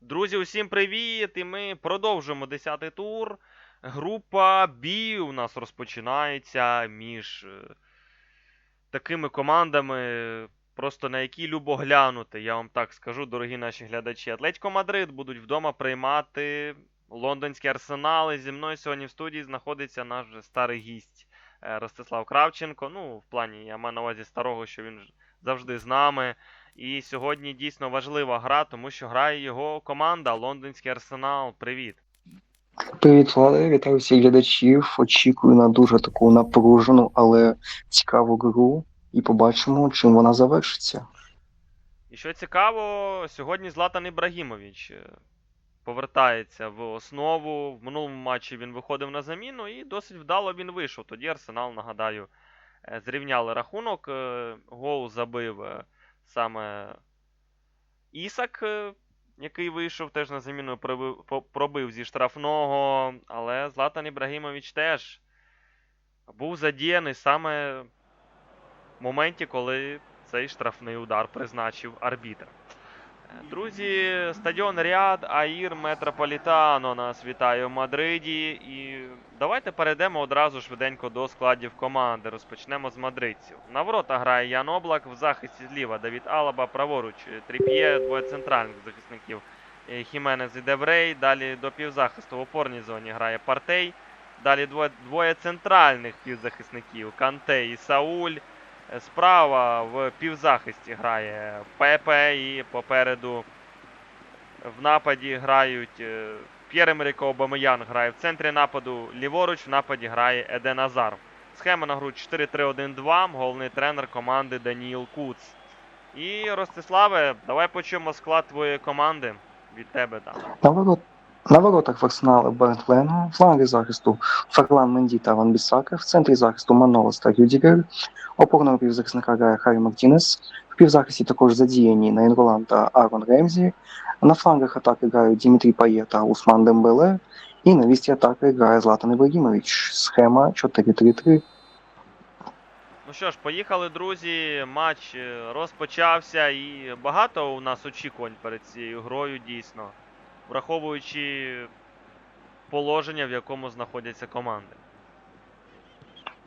Друзі, усім привіт! І ми продовжуємо 10-й тур. Група B у нас розпочинається між е, такими командами, просто на які любо глянути. Я вам так скажу, дорогі наші глядачі. Атлетико Мадрид будуть вдома приймати лондонські арсенали. Зі мною сьогодні в студії знаходиться наш старий гість е, Ростислав Кравченко. Ну, в плані, я маю на увазі старого, що він завжди з нами. І сьогодні дійсно важлива гра, тому що грає його команда Лондонський Арсенал. Привіт. Привіт, Влади, вітаю всіх глядачів. Очікую на дуже таку напружену, але цікаву гру. І побачимо, чим вона завершиться. І що цікаво, сьогодні Златан Ібрагімович е, повертається в основу. В минулому матчі він виходив на заміну і досить вдало він вийшов. Тоді Арсенал, нагадаю, е, зрівняли рахунок. Е, Гол забив саме Ісак, е, який вийшов теж на заміну, пробив, зі штрафного. Але Златан Ібрагімович теж був задіяний саме в моменті, коли цей штрафний удар призначив арбітр. Друзі, стадіон Ріад Аїр Метрополітано нас вітає в Мадриді. І давайте перейдемо одразу швиденько до складів команди. Розпочнемо з мадридців. На ворота грає Ян Облак, в захисті зліва Давід Алаба, праворуч Тріп'є, двоє центральних захисників е, Хіменес і Деврей. Далі до півзахисту в опорній зоні грає Партей. Далі двоє, двоє центральних півзахисників Канте і Сауль. Справа в півзахисті грає Пепе і попереду в нападі грають е, П'єр-Емеріко Обамеян грає в центрі нападу, ліворуч в нападі грає Еден Азар. Схема на гру 4-3-1-2, головний тренер команди Даніїл Куц. І Ростиславе, давай почуємо склад твоєї команди від тебе там. На, ворот... на воротах в арсеналі Бернт Лено, фланги захисту Ферлан Менді та Ван Бісака, в центрі захисту Манолас та Рюдігер, опорного півзахисника грає Харі Мартінес, в півзахисті також задіяні Найнролан та Арон Ремзі, на флангах атаки грають Дімітрій Пає та Усман Дембеле, і на вісті атаки грає Златан Ібрагімович. Схема 4-3-3. Ну що ж, поїхали, друзі. Матч е, розпочався і багато у нас очікувань перед цією грою, дійсно. Враховуючи положення, в якому знаходяться команди.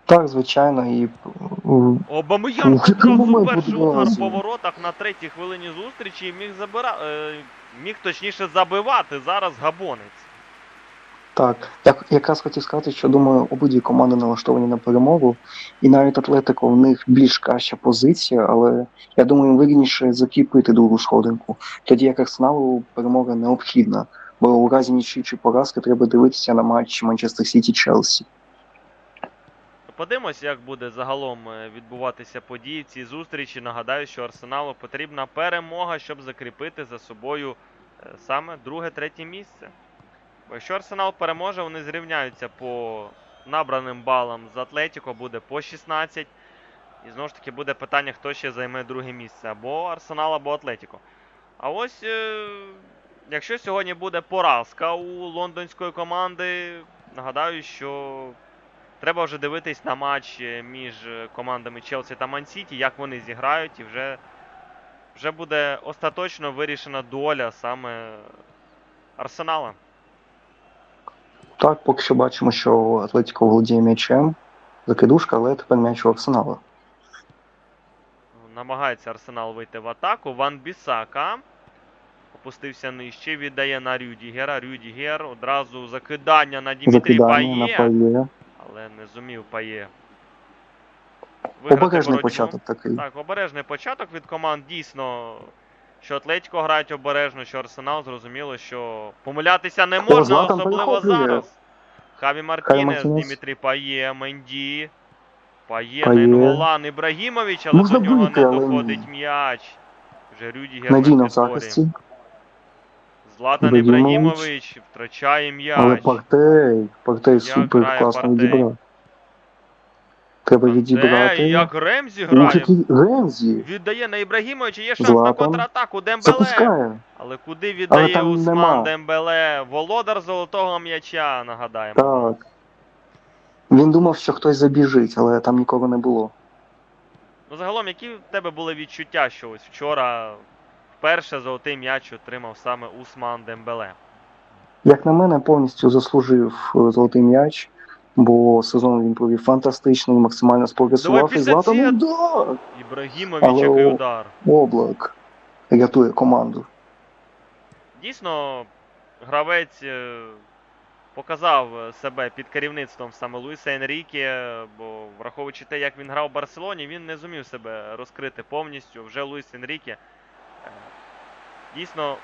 Так, звичайно, і Обамиян Обамеян Ну, перший удар разом? по на третій хвилині зустрічі і міг забира... е, міг точніше забивати зараз габонець. Так, я якраз хотів сказати, що думаю, обидві команди налаштовані на перемогу, і навіть Атлетико в них більш краща позиція, але я думаю, їм вигідніше закріпити другу сходинку. Тоді як Арсеналу перемога необхідна, бо у разі нічиї чи поразки треба дивитися на матч Манчестер Сіті Челсі. Подивимось, як буде загалом е, відбуватися події в цій зустрічі. Нагадаю, що Арсеналу потрібна перемога, щоб закріпити за собою е, саме друге-третє місце. Якщо Арсенал переможе, вони зрівняються по набраним балам з Атлетіко, буде по 16. І знову ж таки буде питання, хто ще займе друге місце, або Арсенал, або Атлетіко. А ось, е, якщо сьогодні буде поразка у лондонської команди, нагадаю, що Треба вже дивитись на матч е, між е, командами Челсі та Мансіті, як вони зіграють, і вже, вже буде остаточно вирішена доля саме Арсенала. Так, поки що бачимо, що Атлетико володіє м'ячем, закидушка, але тепер м'яч у Арсенала. Намагається Арсенал вийти в атаку. Ван Бісака опустився нижче, віддає на Рюдігера. Рюдігер одразу закидання на Дімітрі Закидання на Пає, пає. але не зумів Пає. виграти Обережний боротьбу. початок такий. Так, обережний початок від команд. Дійсно, що Атлетико грають обережно, що Арсенал зрозуміло, що помилятися не можна, особливо зараз. Хаві Мартінес. Дімітрі Пає, Менді. Пає, Пає. Нейнголан, Ібрагімович, але Можна до нього не але доходить м'яч. Вже Рюдігер на в підборі. Златан Ібрагімович. Втрачає але м'яч. Партей, Партей супер класно відібрав. Треба Е, відібрати. як Ремзі грає. Ремзі Віддає на Ібрагімовича, є шанс на контратаку. Дембеле. запускає. Але куди віддає там Усман нема. Дембеле? Володар золотого м'яча, нагадаємо. Так. Він думав, що хтось забіжить, але там нікого не було. Ну, загалом, які в тебе були відчуття, що ось вчора вперше золотий м'яч отримав саме Усман Дембеле. Як на мене, повністю заслужив е, золотий м'яч, бо сезон він провів фантастичний, максимально спрогресував і після Златан цієї- удар! Ібрагімович, Але який удар. Облак рятує команду. Дійсно, гравець е, показав себе під керівництвом саме Луїса Енріке, бо враховуючи те, як він грав в Барселоні, він не зумів себе розкрити повністю. Вже Луїс Енріке е, дійсно,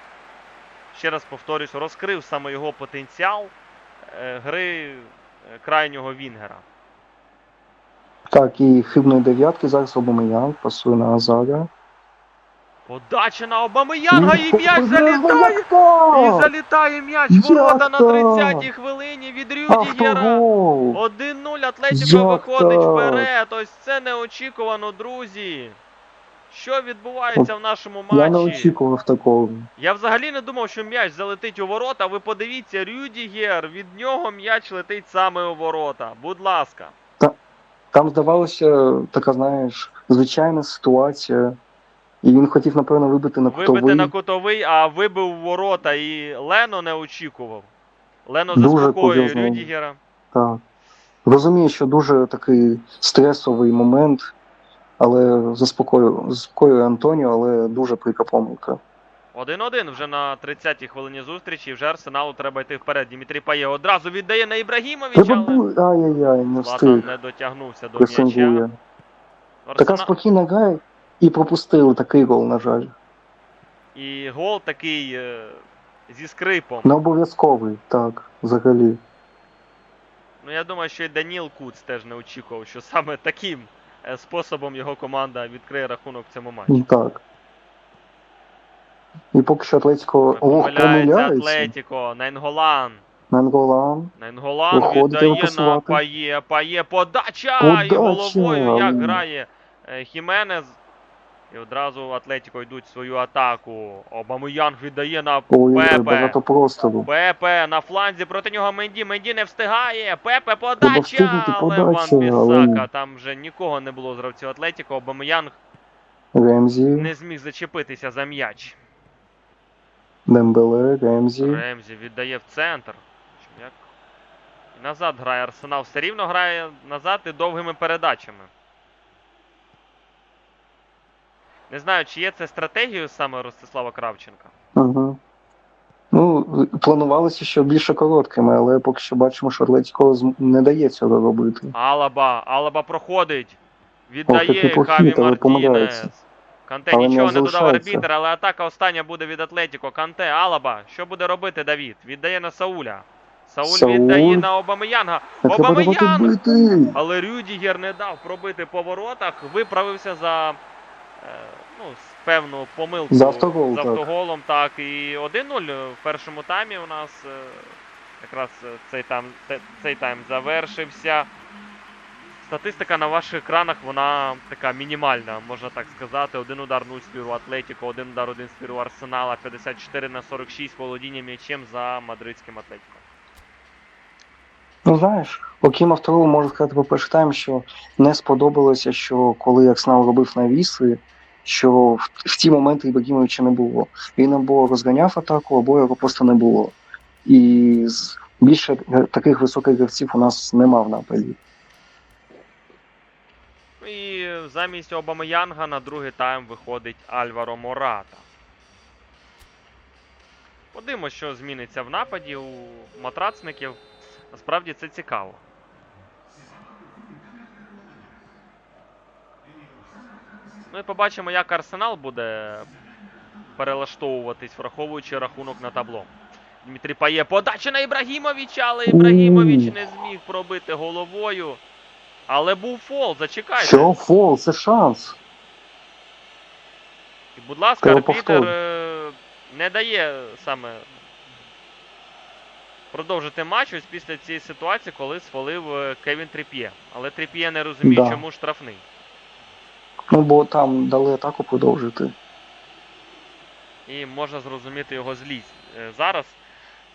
ще раз повторюсь, розкрив саме його потенціал е, гри крайнього Вінгера. Так, і хибної дев'ятки зараз Обамеян пасує на Азара. Подача на Обамеянга і м'яч залітає! І залітає м'яч ворота на 30-й хвилині від Рюдігера. 1-0 Атлетіко виходить вперед. Ось це неочікувано, друзі. Що відбувається в нашому матчі? Я не очікував такого. Я взагалі не думав, що м'яч залетить у ворота. Ви подивіться, Рюдігер, від нього м'яч летить саме у ворота. Будь ласка. Та, Там здавалося, така, знаєш, звичайна ситуація. І він хотів, напевно, вибити на кутовий. Вибити на кутовий, а вибив у ворота. І Лено не очікував. Лено заспокоює. Рюдігера. Так. Розумію, що дуже такий стресовий момент, але заспокоює, заспокоює Антоніо, але дуже прика помилка. 1-1 вже на 30-й хвилині зустрічі. і Вже Арсеналу треба йти вперед. Дмитрій Пає одразу віддає на Ібрагімовича, але. Ай-яй-яй, не встиг. не дотягнувся до м'яча. Така спокійна гра, і пропустили такий гол, на жаль. І гол такий е, зі скрипом. Не обов'язковий, так, взагалі. Ну я думаю, що і Даніл Куц теж не очікував, що саме таким способом його команда відкриє рахунок в цьому матчі. Ну, Так. І поки що Атлетико Помиляється. Атлетіко, Найнголан. Нанголан. Найнголан віддає на. Пає, Пає, подача! Подача! І головою як грає е, Хіменес. І одразу Атлетіко йдуть в свою атаку. Обамуянг віддає на Ой, Пепе. Пепе на фланзі проти нього Менді. Менді не встигає. Пепе подача. Але подача, Ван але. Бісака. Там вже нікого не було з гравців Атлетіко. Обамуянг Ремзі, не зміг зачепитися за м'яч. Дембеле, Ремзі. Ремзі віддає в центр. Що, Як? І назад грає Арсенал. Все рівно грає назад і довгими передачами. Не знаю, чи є це стратегією саме Ростислава Кравченка. Угу. Ну, планувалося, що більше короткими, але поки що бачимо, що Атлетико зм- не дає цього робити. Алаба, Алаба проходить. Віддає похід, Хаві Мартінес. Канте Але нічого не додав залишається. арбітр, але атака остання буде від Атлетіко. Канте, Алаба. Що буде робити Давід? Віддає на Сауля. Сауль, Сауль. віддає на Обамеянга. Обамеянг! Але Рюдігер не дав пробити по воротах, виправився за ну, з певну помилку За автогол, з автоголом. Так, і 1-0 в першому таймі у нас е, якраз е, цей тайм, цей тайм завершився. Статистика на ваших екранах, вона така мінімальна, можна так сказати. Один удар 0 спіру Атлетіко, один удар, один спіру Арсенала, 54 на 46 володіння м'ячем за мадридським Атлетіко. Ну знаєш, окрім автору, можу сказати по перший тайм, що не сподобалося, що коли Арсенал робив навіси, що в, в ті моменти Ібрагімовича не було. Він або розганяв атаку, або його просто не було. І з- більше таких високих гравців у нас нема в нападі. І замість Обамеянга на другий тайм виходить Альваро Мората. Подивимось, що зміниться в нападі у матрацників. Насправді це цікаво. Ну і побачимо, як Арсенал буде перелаштовуватись, враховуючи рахунок на табло. Дмитрій Пає подача на Ібрагімовича, але Ібрагімович не зміг пробити головою. Але був фол, зачекайте. Що фол, це шанс. І, будь ласка, арбітер е, не дає саме продовжити матч ось після цієї ситуації, коли сфолив е, Кевін Тріп'є. Але Тріп'є не розуміє, Да. чому штрафний. Ну бо там дали атаку продовжити. І можна зрозуміти його злість. Е, Зараз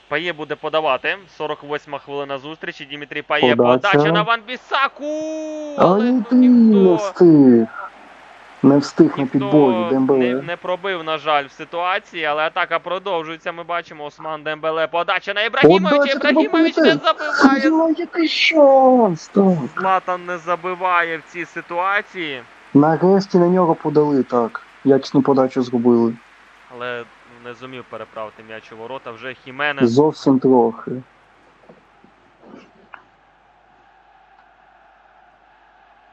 Пає буде подавати. 48 хвилина зустрічі. Дмитрій Пає. Подача. На Ван Бісаку! Але не встиг. Не встиг на Ніхто підборі не, не пробив, на жаль, в ситуації, але атака продовжується. Ми бачимо Осман Дембеле. Подача на Ібрагімовича. Ібрагімович не забиває. Який шанс! Златан не забиває в цій ситуації. Нарешті на нього подали так. Якісну подачу зробили. Але не зумів переправити м'яч у ворота. Вже Хіменес. Зовсім трохи.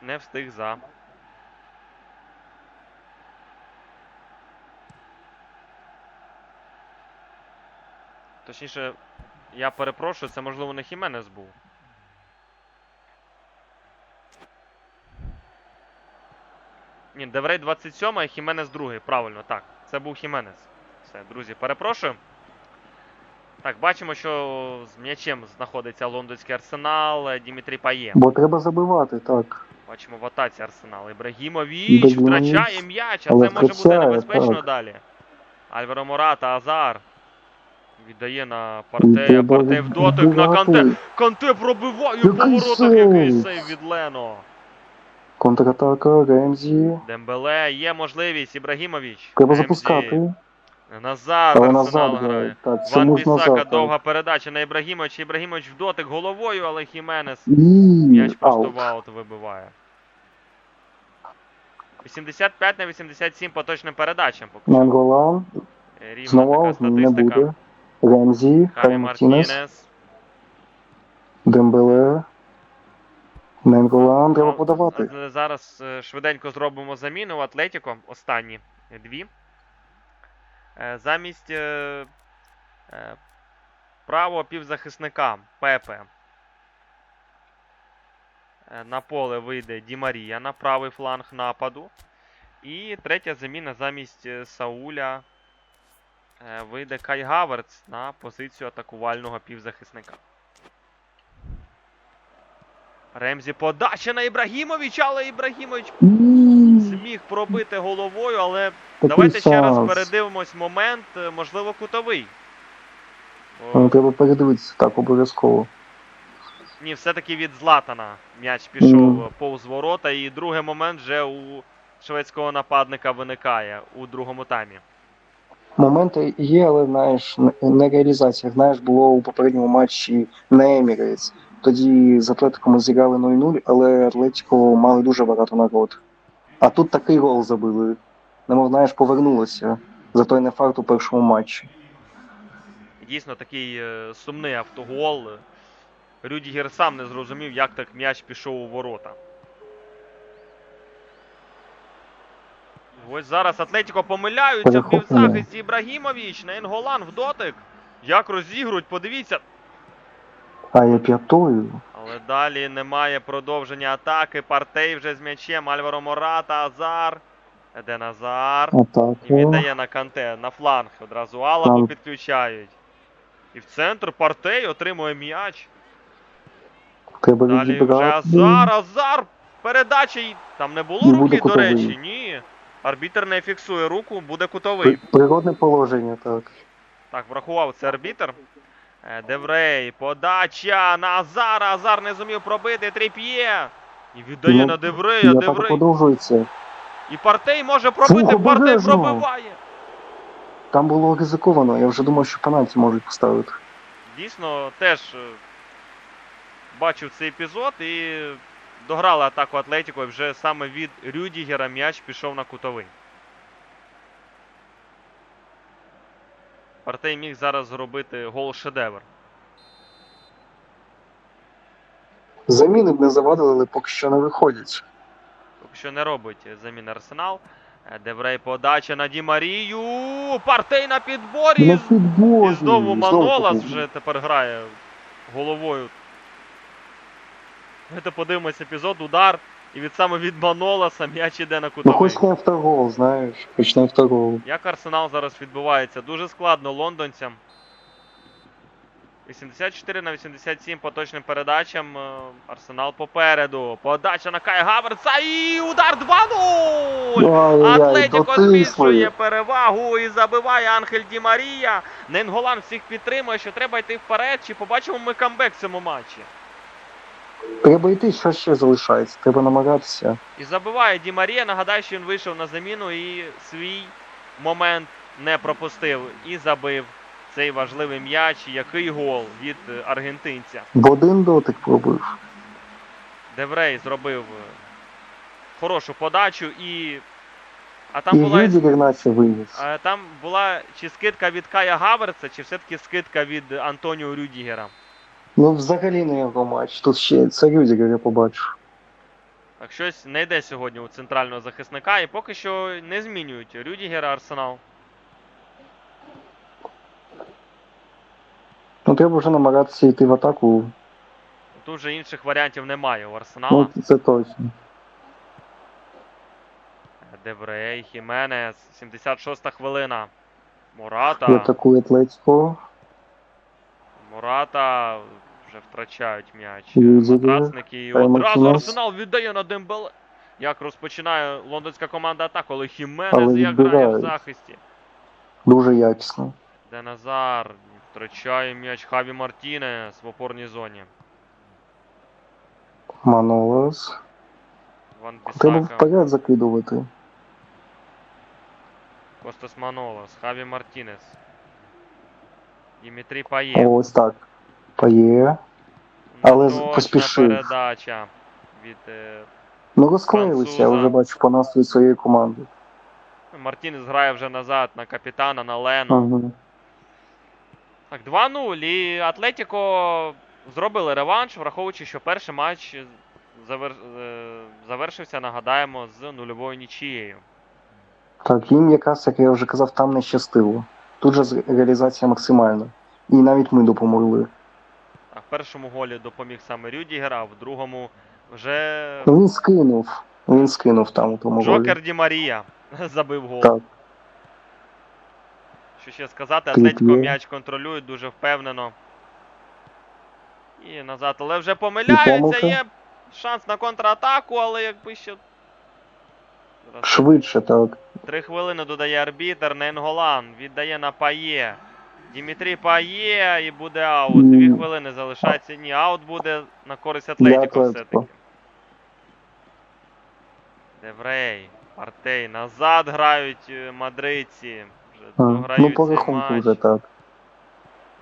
Не встиг за. Точніше, я перепрошую, це можливо не Хіменес був. Ні, Деврей 27, а Хіменес 2. Правильно, так. Це був Хіменес. Все, друзі, перепрошую. Так, бачимо, що з м'ячем знаходиться лондонський арсенал. е, Дімітрій Пає. Бо треба забивати, так. Бачимо в атаці Арсенал. Ібрагімович Ібрагімович, втрачає м'яч, а але це може бути втрачає, небезпечно так. далі. Альваро Мората, Азар. Віддає на Партея. Партей в дотик на. Канте. Канте пробиває Який по воротах, сейв! який сейв від Лено. Контратака, Ремзі. Дембеле, є можливість. Ібрагімович. Треба Ремзі. запускати. Назад Але Арсенал назад грає. Так, Ван Бісака, довга передача на Ібрагімовича. Ібрагімович в дотик головою, але Хіменес М'яч просто аут. в аут вибиває. 85 на 87 по точним передачам. Поки. Е, Рівна Знову така не статистика. Харі Мартінес, Мартінес. Дембеле. Ненголан, треба Ну, подавати. Зараз е, швиденько зробимо заміну в Атлетіко. Останні е, дві. Е, Замість е, е, правого півзахисника Пепе. Е, На поле вийде Ді Марія на правий фланг нападу. І третя заміна замість е, Сауля вийде Кай Гаверц на позицію атакувального півзахисника. Ремзі подача на Ібрагімовича, але Ібрагімович зміг пробити головою, але такий давайте ще раз передивимось момент, е, можливо, кутовий. Ну, О, Треба передивитися, так, обов'язково. ні, все-таки від Златана м'яч пішов е, повз ворота, і другий момент вже у шведського нападника виникає у другому таймі. Моменти є, але знаєш, не- реалізація. Знаєш, було у попередньому матчі на Емірейтс. Тоді з Атлетиком ми зіграли 0-0, але Атлетико мали дуже багато нагод. А тут такий гол забили. Немов, знаєш, повернулося за той не факт у першому матчі. Дійсно такий е, сумний автогол. Рюдігер сам не зрозумів, як так м'яч пішов у ворота. Ось зараз Атлетіко помиляються в півзахисті Ібрагімович, Нейнголан в дотик. Як розігрують, подивіться. А я п'ятою. Але далі немає продовження атаки. Партей вже з м'ячем. Альваро Мората, Азар. Еден Азар. І віддає на канте, на фланг. Одразу Алабу підключають. І в центр Партей отримує м'яч. Треба Далі вже. Азар, Азар! Передача. Там не було руки, до речі. Ні. Арбітер не фіксує руку, буде кутовий. Природне положення, так. Так, врахував це арбітер. Е, Деврей, подача на Азара. Азар не зумів пробити. Тріп'є. І віддає Ну, на Деврея. Деврей. продовжується. І Партей може пробити. Фу, Партей обережно. пробиває. Там було ризиковано, я вже думав, що пенальті можуть поставити. Дійсно, теж е, бачив цей епізод і дограли атаку Атлетіко, і вже саме від Рюдігера м'яч пішов на кутовий. Партей міг зараз зробити гол шедевр. Заміни б не завадили, але поки що не виходять. Поки що не робить замін Арсенал. Деврей подача на Ді Марію. Партей на підборі. На підборі. І знову Манолас вже тепер грає головою. Давайте подивимось епізод, удар. І від саме від Маноласа м'яч іде на Ну хоч не автогол, знаєш, хоч не автогол. Як Арсенал зараз відбувається? Дуже складно лондонцям. 84 на 87 по точним передачам. Е, Арсенал попереду. Подача на Кай Хаверца і удар 2-0! Ай-яй-яй, Атлетіко збільшує перевагу і забиває Анхель Ді Марія. Ненголан всіх підтримує, що треба йти вперед. Чи побачимо ми камбек в цьому матчі? Треба йти, що ще залишається. Треба намагатися. І забиває Ді Марія. Нагадаю, що він вийшов на заміну і свій момент не пропустив і забив цей важливий м'яч. Який гол від е, аргентинця. В один дотик пробив. Деврей зробив е, хорошу подачу і. А там І була, наче вивіз. а, там була чи скидка від Кая Гаверца, чи все-таки скидка від Антоніо Рюдігера. Ну, взагалі не його матч. Тут ще це Рюдігер, я побачив. Так щось не йде сьогодні у центрального захисника, і поки що не змінюють Рюдігера Арсенал. Ну, треба вже намагатися йти в атаку. Тут вже інших варіантів немає у Арсенала. Ну, це точно. Деврей, Хіменес, 76 хвилина. І Мурата. атакує Атлетіко. Мурата вже втрачають м'яч. Рюдігер. Матрасники і одразу Арсенал віддає на Дембеле. Як розпочинає лондонська команда атаку, але Хіменес як грає в захисті. Дуже якісно. Де Назар втрачає м'яч Хаві Мартінес в опорній зоні. Манолас. Ван Треба вперед закидувати. Костас Манолас, Хаві Мартінес. Дімітрі Пає. Ось так. Пає. але з- Неточна поспішив. передача від е, Ну розклеїлися, я Француза. вже бачу по настрою своєї команди. Мартінес грає вже назад на капітана, на Лену. Ага. Так, 2-0. І Атлетіко зробили реванш, враховуючи, що перший матч завер... е, завершився, нагадаємо, з нульовою нічією. Так, їм якраз, як я вже казав, там не щастило. Тут же з- реалізація максимальна. І навіть ми допомогли. В першому голі допоміг саме Рюдігер, а в другому вже він скинув. Він скинув там у тому голі. Джокер Ді Марія забив гол. Так. Що ще сказати. Атлетіко м'яч контролюють дуже впевнено. І назад, але вже помиляються, є шанс на контратаку, але якби ще. Швидше, так. Три хвилини додає арбітер, Ненголан віддає на Пає. Дімітрій Пає і буде аут. Дві хвилини залишається. Ні, аут буде на користь Атлетіко все-таки. Деврей, Партей. Назад грають е, мадридці. Вже А, Ну, по рахунку вже так.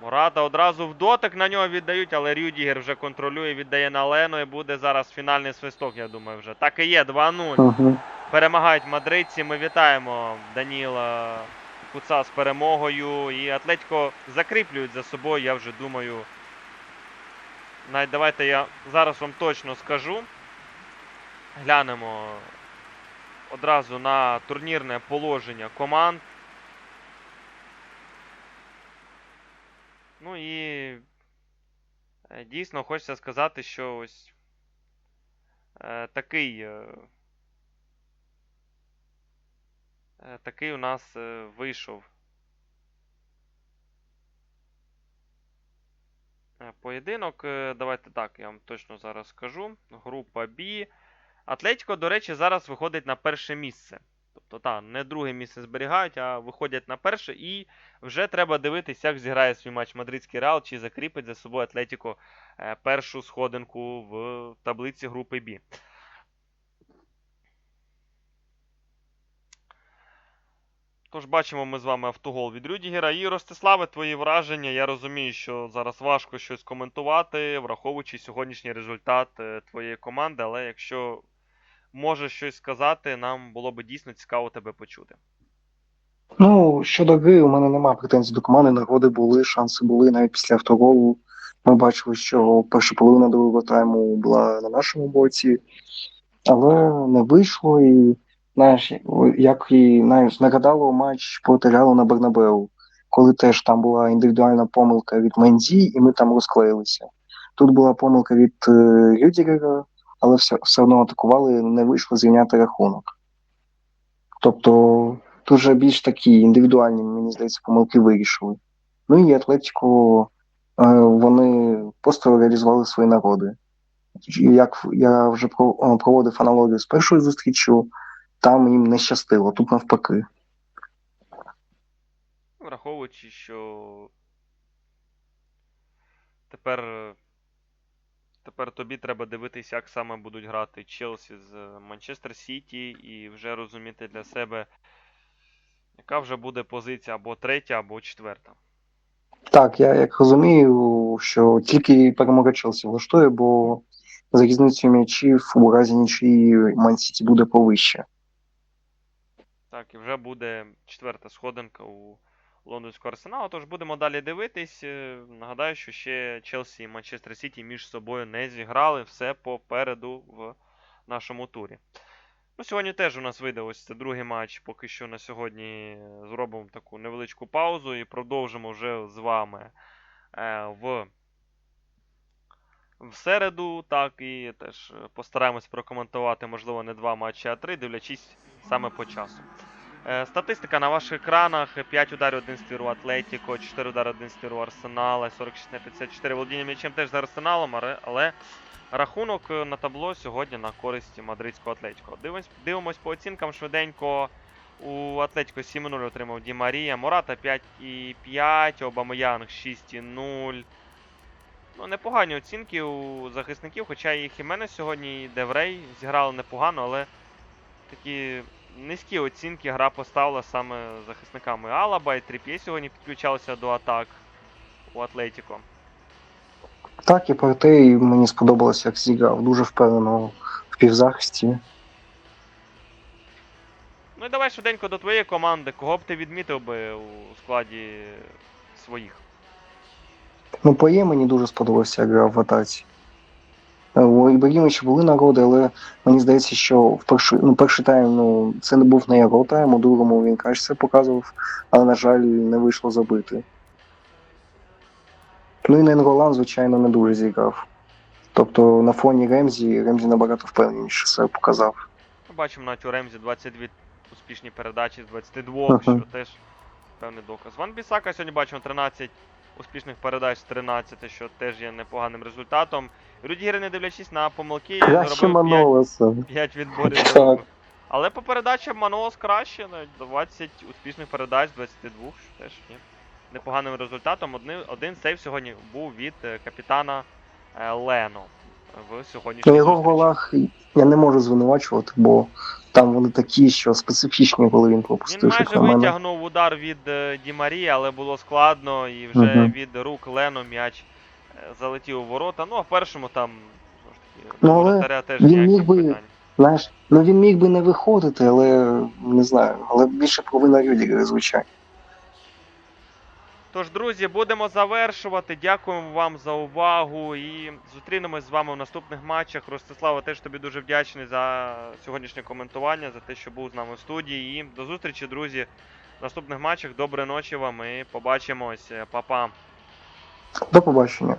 Мурата одразу в дотик на нього віддають, але Рюдігер вже контролює, віддає на Лену і буде зараз фінальний свисток, я думаю, вже. Так і є, 2-0. Ага. Перемагають мадридці. Ми вітаємо Даніла Куца з перемогою. І Атлетико закріплюють за собою, я вже думаю. Навіть давайте я зараз вам точно скажу. Глянемо одразу на турнірне положення команд. Ну і е, дійсно хочеться сказати, що ось е, такий. Е, Е, Такий у нас е, вийшов е, поєдинок. Е, Давайте так, я вам точно зараз скажу. Група Б. Атлетіко, до речі, зараз виходить на перше місце. Тобто, так, не друге місце зберігають, а виходять на перше. І вже треба дивитися, як зіграє свій матч Мадридський Реал, чи закріпить за собою Атлетіко е, першу сходинку в таблиці групи Б. Тож бачимо ми з вами автогол від Рюдігера. І Ростиславе, твої враження. Я розумію, що зараз важко щось коментувати, враховуючи сьогоднішній результат е, твоєї команди, але якщо можеш щось сказати, нам було би дійсно цікаво тебе почути. Ну, щодо гри, у мене немає претензій до команди. Нагоди були, шанси були навіть після автоголу. Ми бачили, що перша половина другого тайму була на нашому боці, але не вийшло. І знаєш, як і знаєш, нагадало матч проти Реалу на Бернабеу, коли теж там була індивідуальна помилка від Мензі, і ми там розклеїлися. Тут була помилка від е, Рюдігера, але все, все одно атакували, не вийшло зрівняти рахунок. Тобто тут вже більш такі індивідуальні, мені здається, помилки вирішили. Ну і Атлетико, е, вони просто реалізували свої нагоди. І Як я вже е, проводив аналогію з першою зустрічю, там їм не щастило, тут навпаки. Враховуючи, що тепер, тепер тобі треба дивитися, як саме будуть грати Челсі з Манчестер Сіті, і вже розуміти для себе, яка вже буде позиція або третя, або четверта. Так, я як розумію, що тільки перемога Челсі влаштує, бо за різницею м'ячів у разі нічиї Ман-Сіті буде повище. Так, і вже буде четверта сходинка у лондонського арсеналу. Тож будемо далі дивитись. Е, Нагадаю, що ще Челсі і Манчестер Сіті між собою не зіграли все попереду в нашому турі. Ну, сьогодні теж у нас вийде це другий матч. Поки що на сьогодні зробимо таку невеличку паузу і продовжимо вже з вами е, в, в середу. Так, і теж е, постараємось прокоментувати, можливо, не два матчі, а три, дивлячись саме по часу. Е, Статистика на ваших екранах: 5 ударів 1 ствір у Атлетіко, 4 удари 1 ствір у Арсенала, 46 на 54 володіння м'ячем теж за Арсеналом, але рахунок е, на табло сьогодні на користь мадридського Атлетіко. Дивимось, дивимось по оцінкам швиденько. У Атлетіко 7-0 отримав Ді Марія, Мората 5,5, Обамеянг 6,0. Ну, непогані оцінки у захисників, хоча і Хіменес сьогодні, і Деврей зіграли непогано, але такі низькі оцінки гра поставила саме захисниками Алаба і Тріп'є сьогодні підключалися до атак у Атлетіко. Так, і проте і мені сподобалося, як зіграв. Дуже впевнено в півзахисті. Ну і давай швиденько до твоєї команди. Кого б ти відмітив би у складі своїх? Ну, по є мені дуже сподобався, як грав в атаці. Е, У Ібрагімовича були нагоди, але мені здається, що в перший, ну, перший тайм ну, це не був не його тайм, у другому він краще це показував, але, на жаль, не вийшло забити. Ну і Ненголан, звичайно, не дуже зіграв. Тобто на фоні Ремзі, Ремзі набагато впевненіше себе показав. Ми бачимо навіть у Ремзі 22 успішні передачі з 22, Ага. що теж певний доказ. Ван Бісака сьогодні бачимо 13 успішних передач з 13, що теж є непоганим результатом. Рюдігер, не дивлячись на помилки, Краще зробив 5, 5 відборів. Так. Але по передачам Манолос краще, навіть 20 успішних передач з 22, що теж є непоганим результатом. Один, один сейв сьогодні був від е, капітана е, Лено в сьогоднішній Ну, його голах я не можу звинувачувати, бо там вони такі, що специфічні, коли він Він пропустив, як майже на мене. витягнув удар від Дімарі, Ді Марії, але було складно, і вже угу. від рук Лено м'яч е, залетів у ворота. Ну, а в першому там Ну, але теж він міг би-. Знаєш, ну він міг би не виходити, але не знаю, але більше провина Рюдігера, звичайно. Тож, друзі, будемо завершувати. Дякуємо вам за увагу і зустрінемось з вами в наступних матчах. Ростислава, теж тобі дуже вдячний за сьогоднішнє коментування, за те, що був з нами в студії. І до зустрічі, друзі, в наступних матчах. Доброї ночі вам і побачимось. Па-па. До побачення.